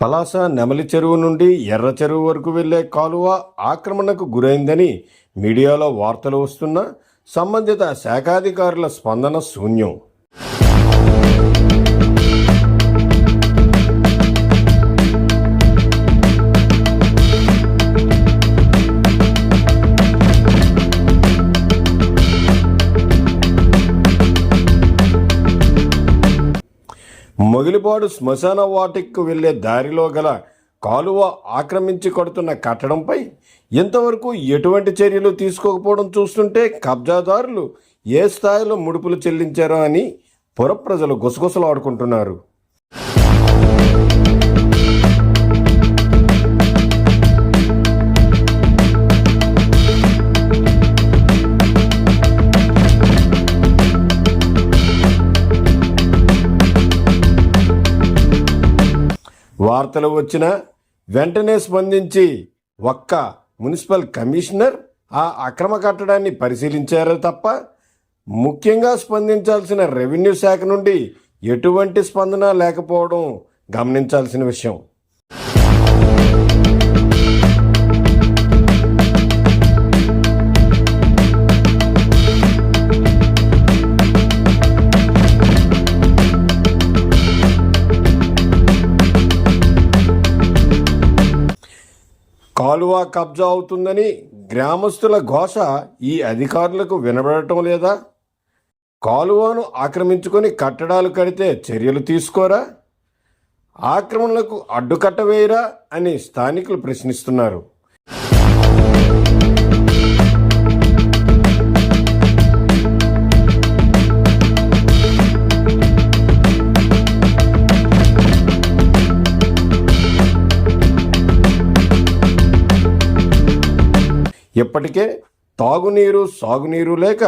పలాస నెమలి చెరువు నుండి ఎర్ర చెరువు వరకు వెళ్ళే కాలువ ఆక్రమణకు గురైందని మీడియాలో వార్తలు వస్తున్నా సంబంధిత శాఖాధికారుల స్పందన శూన్యం. మొగిలిపాడు శ్మశాన వాటికి వెళ్ళే దారిలో గల కాలువ ఆక్రమించి కొడుతున్న కట్టడంపై ఇంతవరకు ఎటువంటి చర్యలు తీసుకోకపోవడం చూస్తుంటే కబ్జాదారులు ఏ స్థాయిలో ముడుపులు చెల్లించారో అని పురప్రజలు గుసగుసలాడుకుంటున్నారు. వార్తలు వచ్చిన వెంటనే స్పందించి ఒక్క మున్సిపల్ కమిషనర్ ఆ అక్రమ కట్టడాన్ని పరిశీలించారు తప్ప ముఖ్యంగా స్పందించాల్సిన రెవెన్యూ శాఖ నుండి ఎటువంటి స్పందన లేకపోవడం గమనించాల్సిన విషయం. కాలువ కబ్జా అవుతుందని గ్రామస్తుల ఘోష ఈ అధికారులకు వినబడటం లేదా? కాలువను ఆక్రమించుకొని కట్టడాలు కడితే చర్యలు తీసుకోరా? ఆక్రమణలకు అడ్డుకట్ట వేయరా అని స్థానికులు ప్రశ్నిస్తున్నారు. ఇప్పటికే తాగునీరు సాగునీరు లేక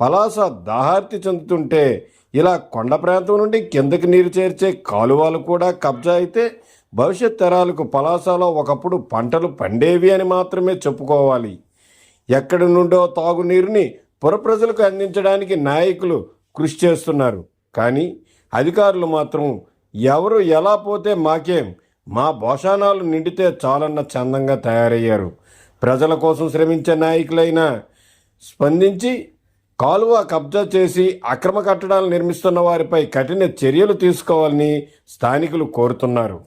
పలాస దాహార్తి చెందుతుంటే ఇలా కొండ ప్రాంతం నుండి కిందకి నీరు చేర్చే కాలువలు కూడా కబ్జా అయితే భవిష్యత్ తరాలకు పలాసలో ఒకప్పుడు పంటలు పండేవి అని మాత్రమే చెప్పుకోవాలి. ఎక్కడి నుండో తాగునీరుని పురప్రజలకు అందించడానికి నాయకులు కృషి చేస్తున్నారు. కానీ అధికారులు మాత్రం ఎవరు ఎలా పోతే మాకేం మా భోషాణాలు నిండితే చాలన్న చందంగా తయారయ్యారు. ప్రజల కోసం శ్రమించే నాయకులైన స్పందించి కాలువ కబ్జా చేసి అక్రమ కట్టడాలు నిర్మిస్తున్న వారిపై కఠిన చర్యలు తీసుకోవాలని స్థానికులు కోరుతున్నారు.